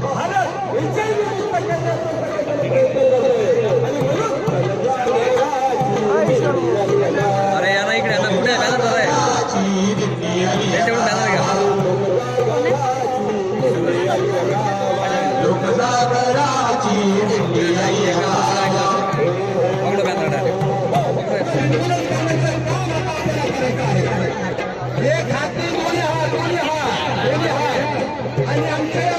Bharat I am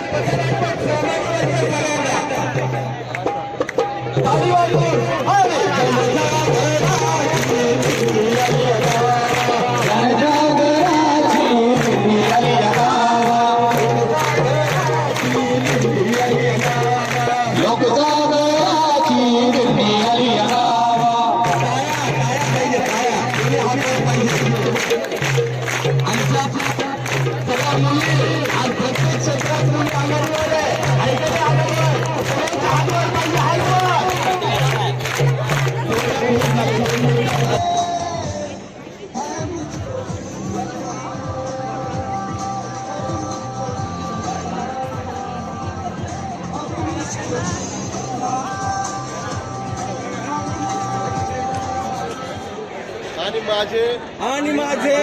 आणि माझे आणि माझे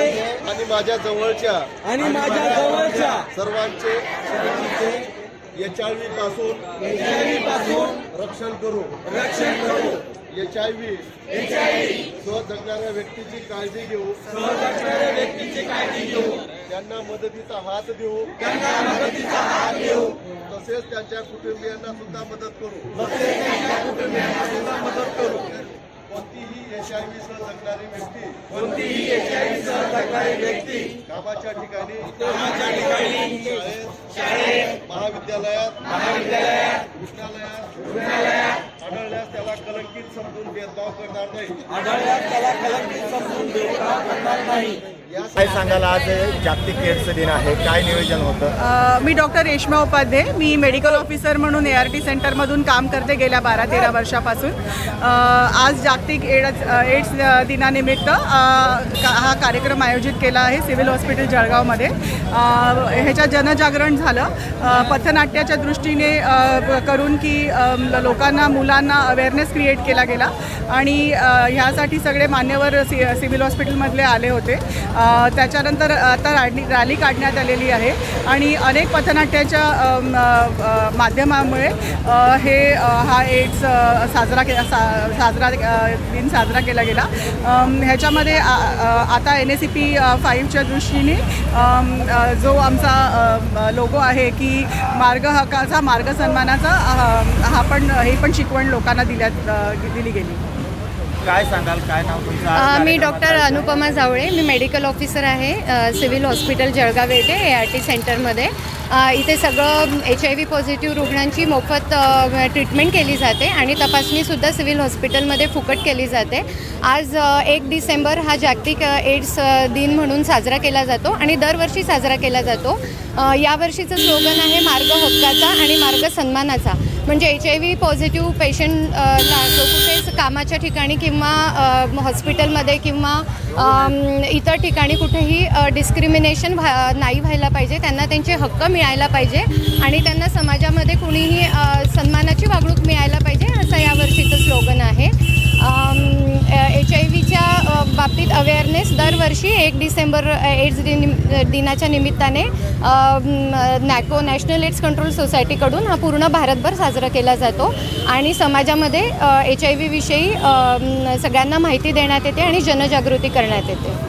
आणि माझ्या जवळच्या आणि माझ्या जवळच्या सर्वांचे एच आय व्ही पासून पासून रक्षण करू. रक्षण करू. एच आय व्ही सह जगणाऱ्या व्यक्तीची काळजी घेऊ. सहजगणाऱ्या व्यक्तीची काळजी घेऊ. त्यांना मदतीचा हात देऊ. त्यांना मदतीचा हात देऊ. तसेच त्यांच्या कुटुंबियांना सुद्धा मदत करू. तसेच त्यांच्या कुटुंबियांना सुद्धा मदत करू. कोणतीही एच आय व्ही सह जगणारी व्यक्ती. कोणतीही एचआयव्ही सह जगणारी व्यक्ती. कामाच्या ठिकाणी. कामाच्या ठिकाणी. शाळेत. शाळेत महाविद्यालयात. महाविद्यालयात. रुग्णालयात रुग्णालयात आढळल्यास त्याला कलंकित समजून भेदभाव करणार नाही. आढळल्यास त्याला कलंकित समजून भेदभाव करणार नाही. काय सांगाल आज जागतिक एड्स दिन आहे. काय नियोजन होतं? मी डॉक्टर रेश्मा उपाध्ये मी मेडिकल ऑफिसर म्हणून ए आर टी सेंटरमधून काम करते गेल्या बारा तेरा वर्षापासून आज जागतिक एड्स एड्स दिनानिमित्त का- हा कार्यक्रम आयोजित केला आहे सिव्हिल हॉस्पिटल जळगावमध्ये. ह्याच्या जनजागरण झालं. पथनाट्याच्या दृष्टीने करून की लोकांना मुलांना अवेअरनेस क्रिएट केला गेला. आणि ह्यासाठी सगळे मान्यवर सि सिव्हिल हॉस्पिटलमधले आले होते. त्याच्यानंतर आता रॅली रॅली काढण्यात आलेली आहे. आणि अनेक पथनाट्याच्या माध्यमामुळे हे हा एड्स साजरा के सा साजरा दिन साजरा केला गेला. ह्याच्यामध्ये आ- आता एन एस सी पी फाईव्हच्या दृष्टीने जो आमचा लोगो आहे की मार्ग हक्काचा मार्ग सन्मानाचा हा पण हे पण शिकवण लोकांना दिल्यात दिली गेली. काय सांगाल? काय नाव तुमचं? मी डॉक्टर? अनुपमा जावळे. मी मेडिकल ऑफिसर आहे सिव्हिल हॉस्पिटल जळगाव येथे ए आर टी सेंटरमध्ये. इथे सगळं एच आय व्ही पॉझिटिव्ह रुग्णांची मोफत ट्रीटमेंट केली जाते आणि तपासणीसुद्धा सिव्हिल हॉस्पिटलमध्ये फुकट केली जाते. आज एक डिसेंबर हा जागतिक एड्स दिन म्हणून साजरा केला जातो आणि दरवर्षी साजरा केला जातो. यावर्षीचं स्लोगन आहे मार्ग हक्काचा आणि मार्ग सन्मानाचा. म्हणजे एच आय व्ही पॉझिटिव्ह पेशंटला जो कुठे कामाच्या ठिकाणी किंवा हॉस्पिटलमध्ये किंवा इतर ठिकाणी कुठेही डिस्क्रिमिनेशन व्हा नाही व्हायला पाहिजे. त्यांना त्यांचे हक्क मिळायला पाहिजे. आणि त्यांना समाजामध्ये कुणीही सन्मानाची वागणूक मिळायला पाहिजे असं यावर्षीचं स्लोगन आहे. अवेअरनेस दरवर्षी एक डिसेंबर एड्स दिन दिनाच्या निमित्ताने नॅको नॅशनल एड्स कंट्रोल सोसायटीकडून हा पूर्ण भारतभर साजरा केला जातो. आणि समाजामध्ये एच आय व्हीविषयी सगळ्यांना माहिती देण्यात येते आणि जनजागृती करण्यात येते.